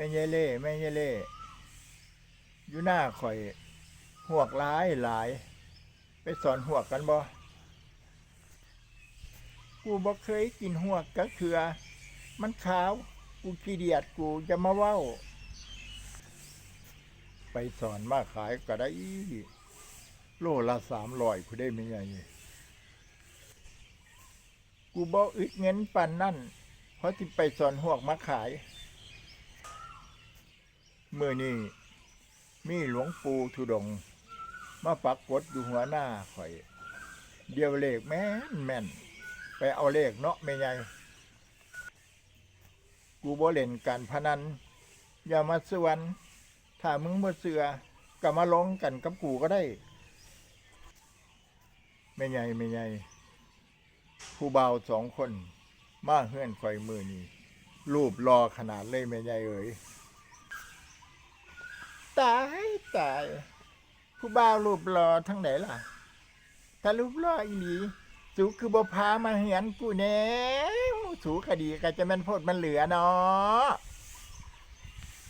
แม่ยายเล่แม่ยายเล่อยู่หน้าข่อยหวกหลายหลาย ไปสอนหวกกันบ่กูบ่เคยกินหวกก็คือ มันขาว กูขี้เดียดกูจะมาเว้า ไปสอนมาขายก็ได้โลละสามร้อยกูได้ไม่ใหญ่กูบ่อึดเงินปันนั่นเพราะที่ไปสอนหวกมาขาย เมื่อนี้มีหลวงปู่ทุดง มาปักกดอยู่หัวหน้าข่อย เดียวเลขแม่นแม่น ไปเอาเลขเนาะไม่ใหญ่กูบ่เล่นการพนัน อย่ามาสวนถ้ามึงบ่เสือก็มาลงกันกับกูก็ได้ไม่ใหญ่ไม่ใหญ่ผู้บ่าสองคน มาเฮื่อนข่อยมือนี้รูปรอขนาดเลยแม่ใหญ่เอ๋ย ตายตาย ผู้บ่าวรูปรอทั้งไหนล่ะ ถ้ารูปรออีหลีสูคือบ่พามาเหียนกูแน่สูคดีก็จะแม่นโพดมันเหลือเนาะ